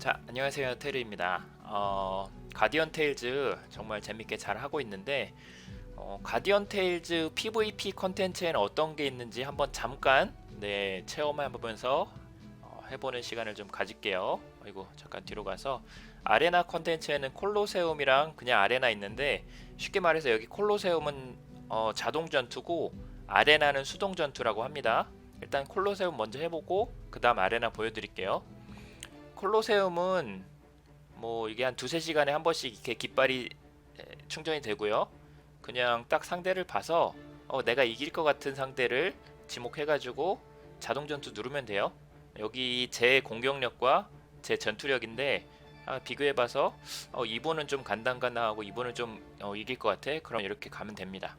자, 안녕하세요. 테르입니다. 어, 가디언 테일즈 정말 재밌게 잘 하고 있는데 어, 가디언 테일즈 PVP 컨텐츠에는 어떤 게 있는지 한번 잠깐 네, 체험해 보면서 어, 해보는 시간을 좀 가질게요. 아이고, 잠깐 뒤로 가서 아레나 컨텐츠에는 콜로세움이랑 그냥 아레나 있는데 쉽게 말해서 여기 콜로세움은 어, 자동 전투고 아레나는 수동 전투라고 합니다. 일단 콜로세움 먼저 해보고 그 다음 아레나 보여드릴게요. 콜로세움은 뭐 이게 한 두세 시간에 한 번씩 이렇게 깃발이 에, 충전이 되고요. 그냥 딱 상대를 봐서 어, 내가 이길 것 같은 상대를 지목해가지고 자동 전투 누르면 돼요. 여기 제 공격력과 제 전투력인데 아, 비교해봐서 어, 이분은 좀 간당간당하고 이분은 좀 어, 이길 것 같아. 그럼 이렇게 가면 됩니다.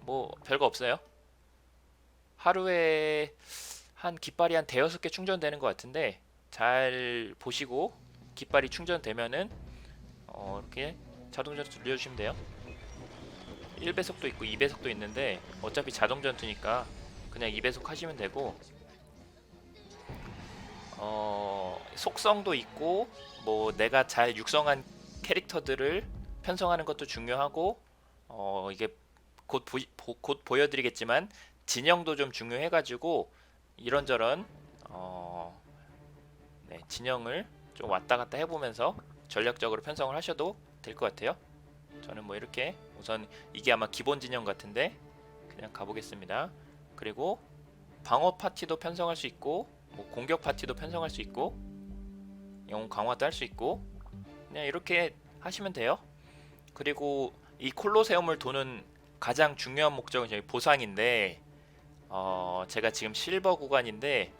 뭐 별거 없어요. 하루에 한 깃발이 한 대여섯 개 충전되는 것 같은데 잘 보시고 깃발이 충전되면은 어, 이렇게 자동 전투 눌려주시면 돼요. 1배속도 있고 2배속도 있는데 어차피 자동 전투니까 그냥 2배속 하시면 되고 어, 속성도 있고 뭐 내가 잘 육성한 캐릭터들을 편성하는 것도 중요하고 어, 이게 곧, 보, 보, 곧 보여드리겠지만 진영도 좀 중요해가지고 이런저런 어, 네, 진영을 좀 왔다 갔다 해보면서 전략적으로 편성을 하셔도 될 것 같아요. 저는 뭐 이렇게 우선 이게 아마 기본 진영 같은데 그냥 가보겠습니다. 그리고 방어 파티도 편성할 수 있고 뭐 공격 파티도 편성할 수 있고 영웅 강화도 할 수 있고 그냥 이렇게 하시면 돼요. 그리고 이 콜로세움을 도는 가장 중요한 목적은 저희 보상인데 어, 제가 지금 실버 구간인데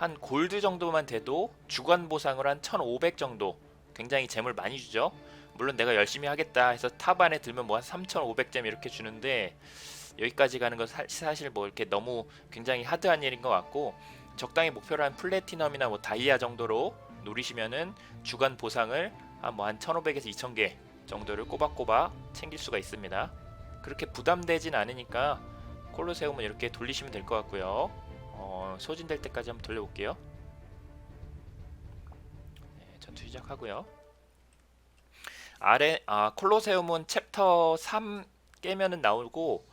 한 골드 정도만 돼도 주간 보상을 한 1500 정도 굉장히 잼을 많이 주죠. 물론 내가 열심히 하겠다 해서 탑 안에 들면 뭐 한 3500잼 이렇게 주는데 여기까지 가는 건 사, 사실 뭐 이렇게 너무 굉장히 하드한 일인 것 같고 적당히 목표로 한 플래티넘이나 뭐 다이아 정도로 노리시면은 주간 보상을 한 뭐 한 1500에서 2000개 정도를 꼬박꼬박 챙길 수가 있습니다. 그렇게 부담되진 않으니까 콜로세움은 이렇게 돌리시면 될 것 같고요. 어, 소진될 때까지 한번 돌려볼게요. 네, 전투 시작하고요. 아래 아 콜로세움은 챕터 3 깨면은 나오고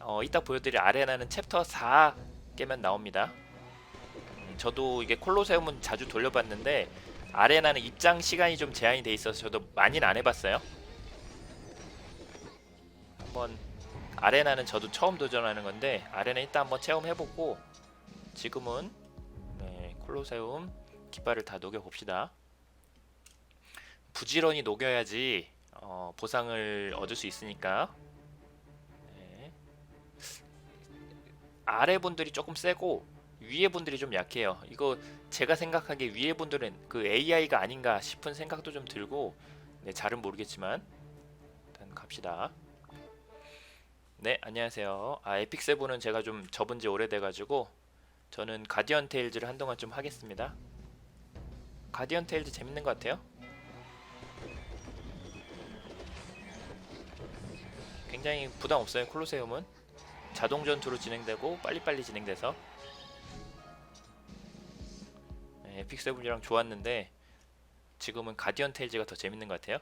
어, 이따 보여드릴 아레나는 챕터 4 깨면 나옵니다. 음, 저도 이게 콜로세움은 자주 돌려봤는데 아레나는 입장 시간이 좀 제한이 돼 있어서 저도 많이는 안 해봤어요. 한번 아레나는 저도 처음 도전하는 건데 아레나 일단 한번 체험해보고 지금은 네, 콜로세움 깃발을 다 녹여 봅시다. 부지런히 녹여야지 어, 보상을 얻을 수 있으니까 네. 아래 분들이 조금 세고 위에 분들이 좀 약해요. 이거 제가 생각하기에 위에 분들은 그 AI가 아닌가 싶은 생각도 좀 들고 네, 잘은 모르겠지만 일단 갑시다. 네, 안녕하세요. 아, 에픽 세븐은 제가 좀 접은 지 오래돼가지고 저는 가디언 테일즈를 한동안 좀 하겠습니다. 가디언 테일즈 재밌는 것 같아요. 굉장히 부담 없어요. 콜로세움은 자동 전투로 진행되고 빨리빨리 진행돼서 네, 에픽 세븐이랑 좋았는데 지금은 가디언 테일즈가 더 재밌는 것 같아요.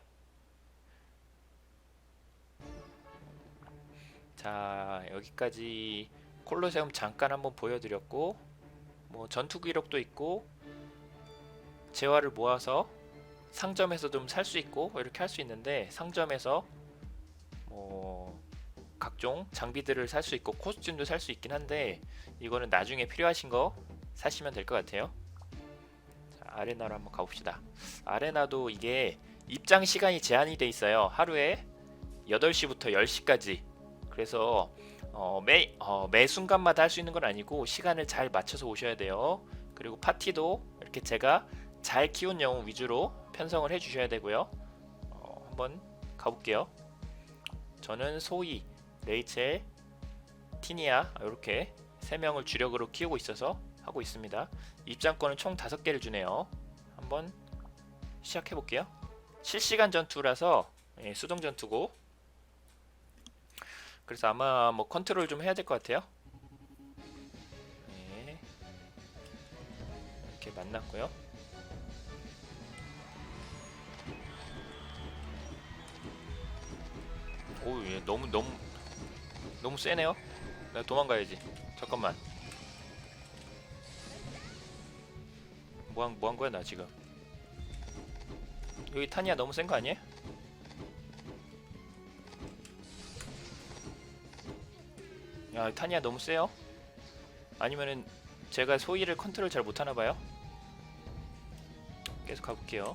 자 여기까지 콜로세움 잠깐 한번 보여드렸고 뭐 전투 기록도 있고 재화를 모아서 상점에서 좀 살 수 있고 이렇게 할 수 있는데 상점에서 뭐 각종 장비들을 살 수 있고 코스튬도 살 수 있긴 한데 이거는 나중에 필요하신 거 사시면 될 것 같아요. 자, 아레나로 한번 가봅시다. 아레나도 이게 입장 시간이 제한이 돼 있어요. 하루에 8시부터 10시까지 그래서 어, 매, 어, 매 순간마다 할 수 있는 건 아니고 시간을 잘 맞춰서 오셔야 돼요. 그리고 파티도 이렇게 제가 잘 키운 영웅 위주로 편성을 해주셔야 되고요. 어, 한번 가볼게요. 저는 소희, 레이첼, 티니아 이렇게 세 명을 주력으로 키우고 있어서 하고 있습니다. 입장권은 총 다섯 개를 주네요. 한번 시작해 볼게요. 실시간 전투라서 예, 수동 전투고 그래서 아마 뭐 컨트롤 좀 해야 될 것 같아요. 네. 이렇게 만났고요. 오, 얘 너무 너무 너무 세네요. 나 도망가야지. 잠깐만. 뭐한 뭐한 거야 나 지금? 여기 타니아 너무 센 거 아니에요? 야 타니아 너무 세요? 아니면은 제가 소희를 컨트롤 잘 못하나 봐요? 계속 가볼게요.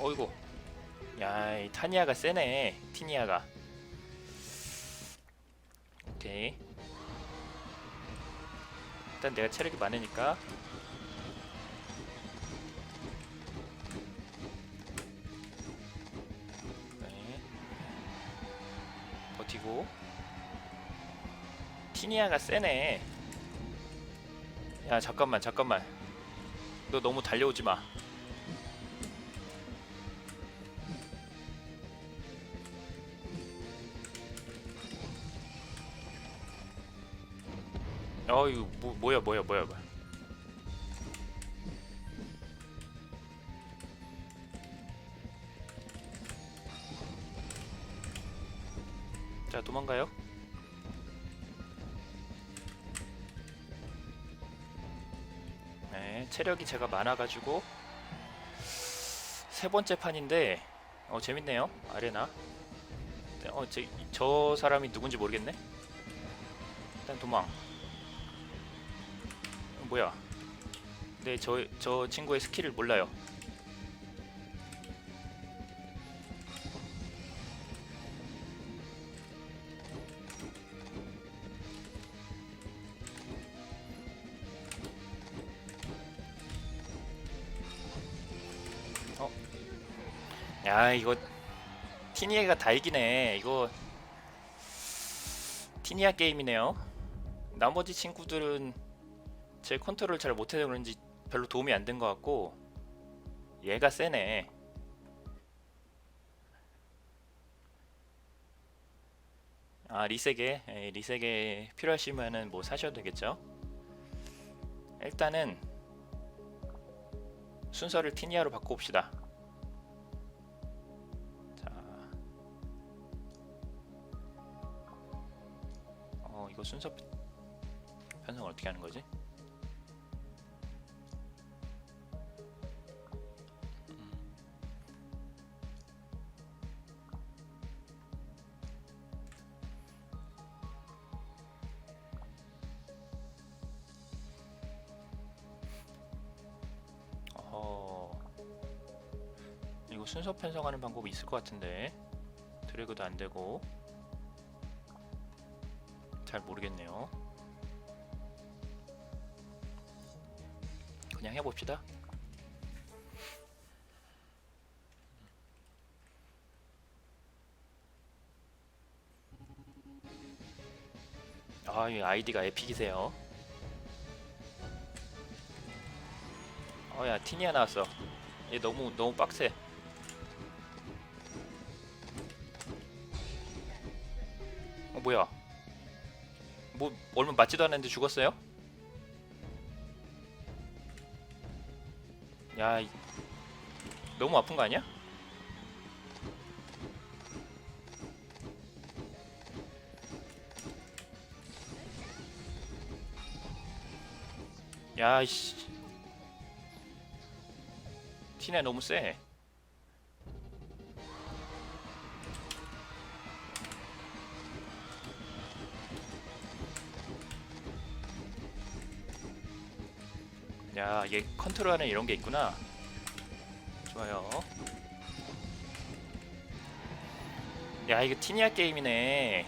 어이구. 야, 이 타니아가 세네. 티니아가. 오케이. 일단 내가 체력이 많으니까 티니아가 세네. 야 잠깐만 잠깐만. 너 너무 달려오지 마. 어 이거 뭐, 뭐야 뭐야 뭐야 뭐야. 자 도망가요 체력이 제가 많아가지고 세 번째 판인데 어 재밌네요. 아레나. 네, 어저 저 사람이 누군지 모르겠네. 일단 도망. 어, 뭐야. 네 저 저 친구의 스킬을 몰라요 야 이거 티니아가 다 이기네. 이거 티니아 게임이네요. 나머지 친구들은 제 컨트롤 잘 못해서 그런지 별로 도움이 안 된 것 같고 얘가 세네. 아 리세게 에, 리세게 필요하시면은 뭐 사셔도 되겠죠? 일단은 순서를 티니아로 바꿔봅시다 순서 편성 어떻게 하는 거지? 음. 이거 순서 편성하는 방법이 있을 것 같은데 드래그도 안 되고 잘 모르겠네요. 그냥 해봅시다. 아, 이 아이디가 에픽이세요. 어 야 티니아 나왔어. 얘 너무 너무 빡세. 어 뭐야? 뭐 얼마 맞지도 않았는데 죽었어요? 야, 이- 너무 아픈 거 아니야? 야, 이씨. 티네 너무 세. 야, 얘 컨트롤하는 이런 게 있구나. 좋아요. 야, 이거 티니아 게임이네.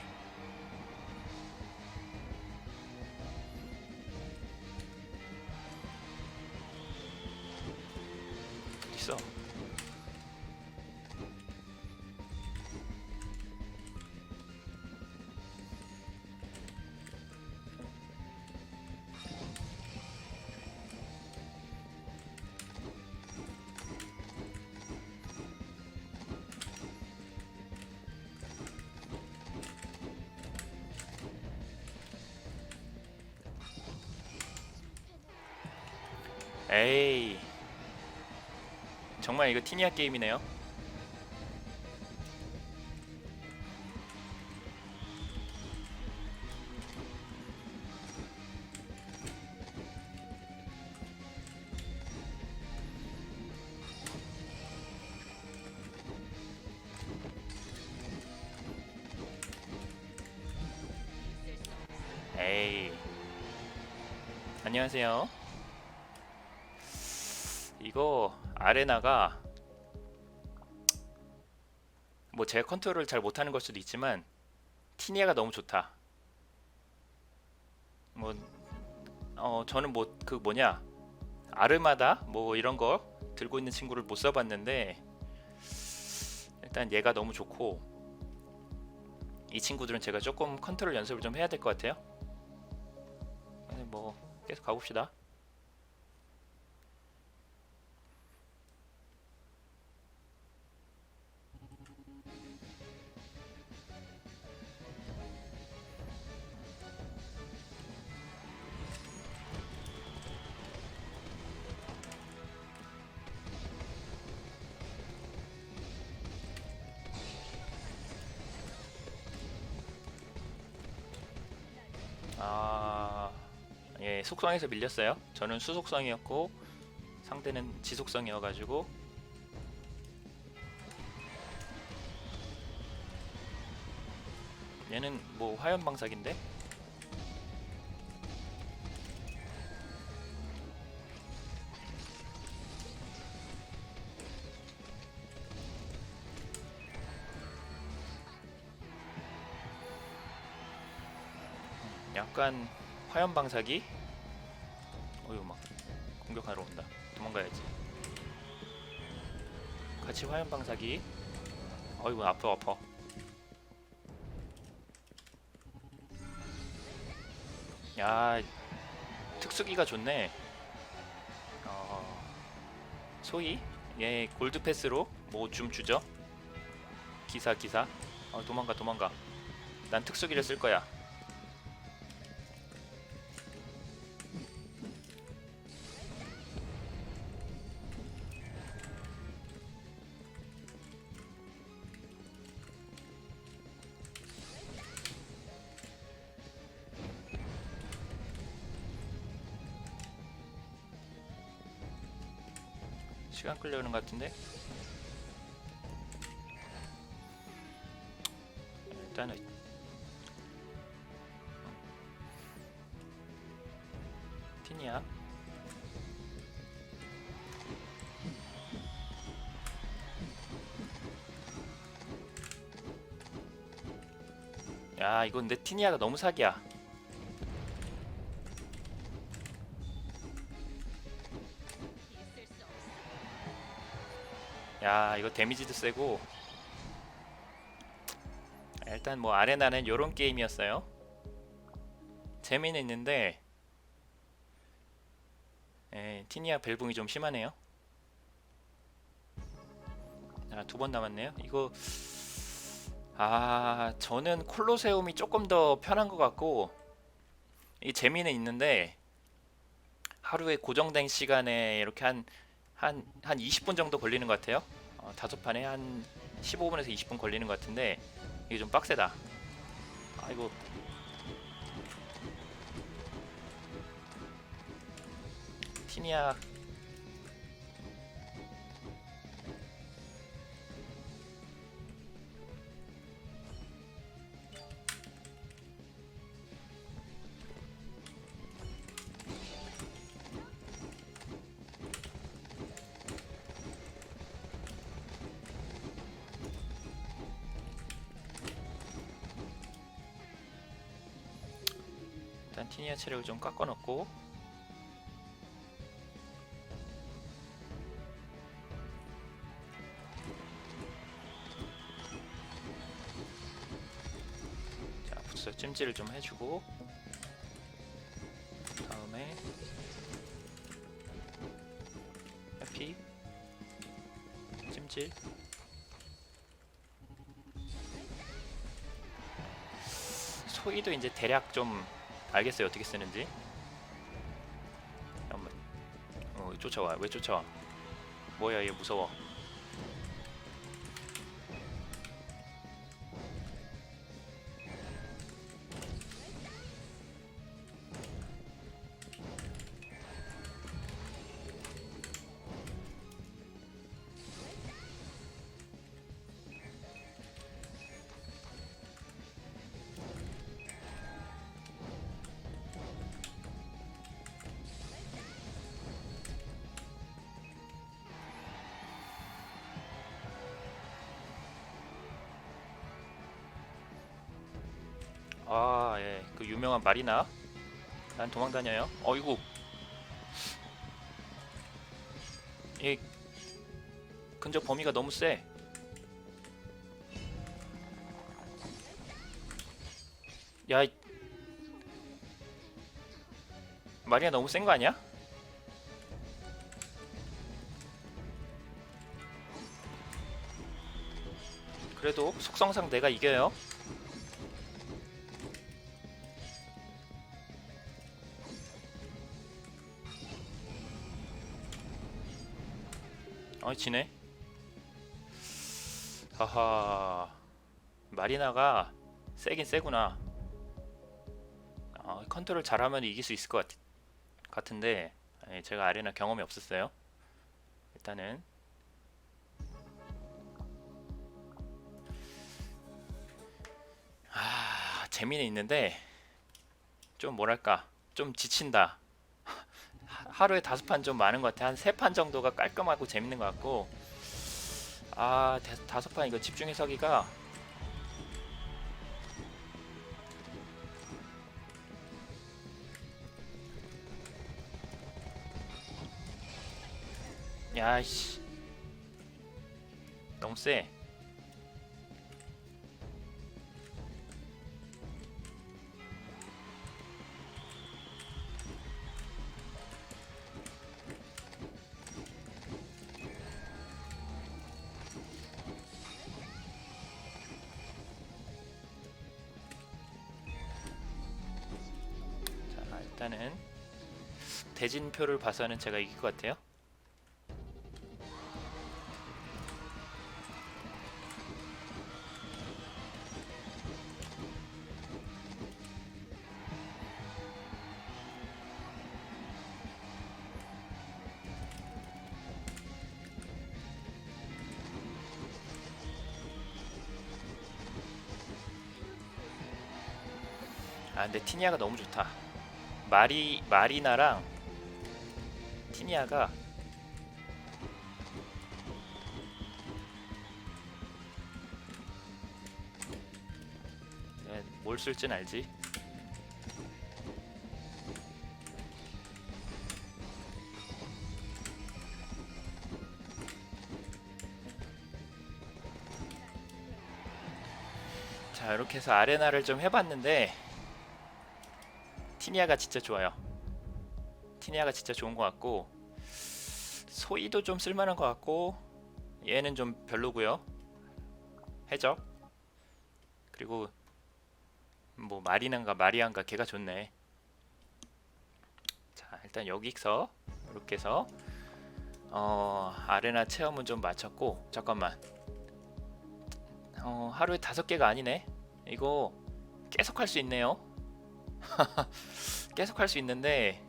정말 이거 티니아 게임이네요. 안녕하세요 아레나가 뭐 제가 컨트롤을 잘 못하는 걸 수도 있지만 티니아가 너무 좋다. 뭐 어 저는 뭐 그 뭐냐 아르마다 뭐 이런 거 들고 있는 친구를 못 써봤는데 일단 얘가 너무 좋고 이 친구들은 제가 조금 컨트롤 연습을 좀 해야 될 것 같아요. 뭐 계속 가봅시다. 속성에서 밀렸어요. 저는 수속성이었고 상대는 지속성이어가지고. 얘는 뭐 화염 방사기인데? 약간 화염 방사기 공격하러 온다. 도망가야지. 같이 화염 방사기. 어이구 아파 아파. 야 특수기가 좋네. 어, 소위 얘 골드 패스로 뭐 좀 주죠? 기사 기사. 어, 도망가 도망가. 난 특수기를 쓸 거야 시간 끌려오는 것 같은데? 일단은 티니야. 야 이건 내 티니아가 너무 사기야 이거 데미지도 세고. 일단 뭐 아레나는 요런 게임이었어요. 재미는 있는데 에, 티니아 벨붕이 좀 심하네요. 자두 번 남았네요. 이거 아 저는 콜로세움이 조금 더 편한 것 같고 이 재미는 있는데 하루에 고정된 시간에 이렇게 한 한, 한 20분 정도 걸리는 것 같아요. 어, 다섯 판에 한 15분에서 20분 걸리는 것 같은데 이게 좀 빡세다. 아이고. 티니아 일단 티니아 체력을 좀 깎아 놓고. 자 부스 찜질을 좀 해주고. 다음에 해피 찜질. 소희도 이제 대략 좀 알겠어요. 어떻게 쓰는지. 한번 어, 쫓아와. 왜 쫓아와? 뭐야 얘 무서워 아, 예. 그 유명한 마리나. 난 도망 다녀요. 어이구. 이 근접 범위가 너무 세. 야, 이- 마리나 너무 센 거 아니야? 그래도 속성상 내가 이겨요. 어 지네? 하하 마리나가 세긴 세구나. 어, 컨트롤 잘하면 이길 수 있을 것 같, 아니, 제가 아레나 경험이 없었어요. 일단은. 아 재미는 있는데 좀 뭐랄까 좀 지친다 하- 하루에 다섯 판 좀 많은 것 같아. 한 세 판 정도가 깔끔하고 재밌는 것 같고. 아, 대- 다섯 판 이거 집중해서 하기가 야씨 너무 세. 대진표를 봐서는 제가 이길 것 같아요. 아 근데 티니아가 너무 좋다. 마리 마리나랑 티니아가 네, 뭘 쓸진 알지. 자 이렇게 해서 아레나를 좀 해봤는데 티니아가 진짜 좋아요. 티니아가 진짜 좋은 것 같고 소이도 좀 쓸만한 것 같고 얘는 좀 별로고요. 해적 그리고 뭐 마리난가 마리안가 걔가 좋네. 자 일단 여기서 이렇게 해서 어 아레나 체험은 좀 마쳤고 잠깐만 어 하루에 다섯 개가 아니네. 이거 계속 할 수 있네요. 계속 할 수 있는데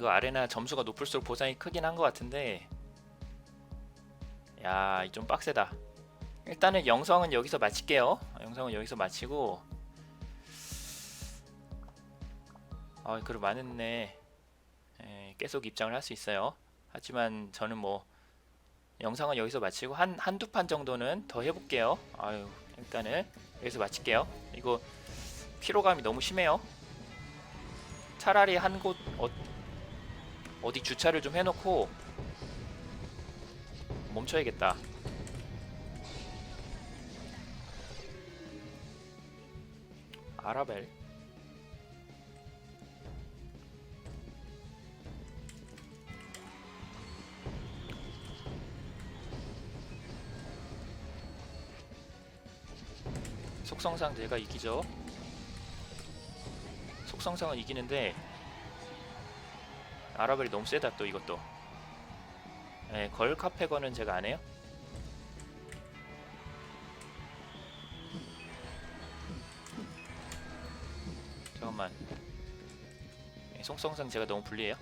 이거 아레나 점수가 높을수록 보상이 크긴 한 것 같은데 야, 이좀 빡세다. 일단은 영상은 여기서 마칠게요. 영상은 여기서 마치고 아, 그럼 많은네. 예, 계속 입장을 할 수 있어요. 하지만 저는 뭐 영상은 여기서 마치고 한 한두 판 정도는 더 해볼게요. 아유, 일단은 여기서 마칠게요. 이거 피로감이 너무 심해요. 차라리 한곳 어, 어디 주차를 좀 해놓고 멈춰야겠다. 아라벨. 속성상 내가 이기죠. 속성상은 이기는데 아라벨이 너무 세다 또 이것도. 네, 걸 카페건은 제가 안 해요. 잠깐만. 네, 속성상 제가 너무 불리해요.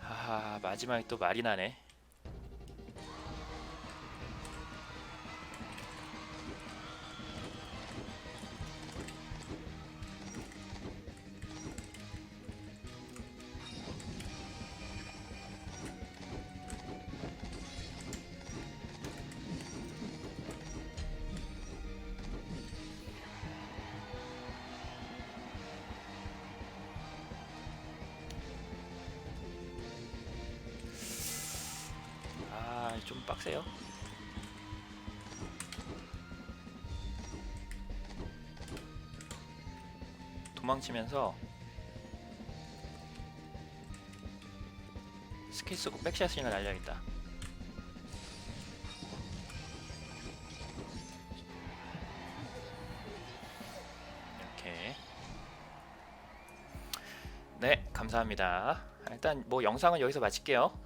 아 마지막에 또 말이 나네. 좀 빡세요. 도망치면서 스킬 쓰고 백샷이나 날려야겠다. 이렇게. 네, 감사합니다. 일단 뭐 영상은 여기서 마칠게요.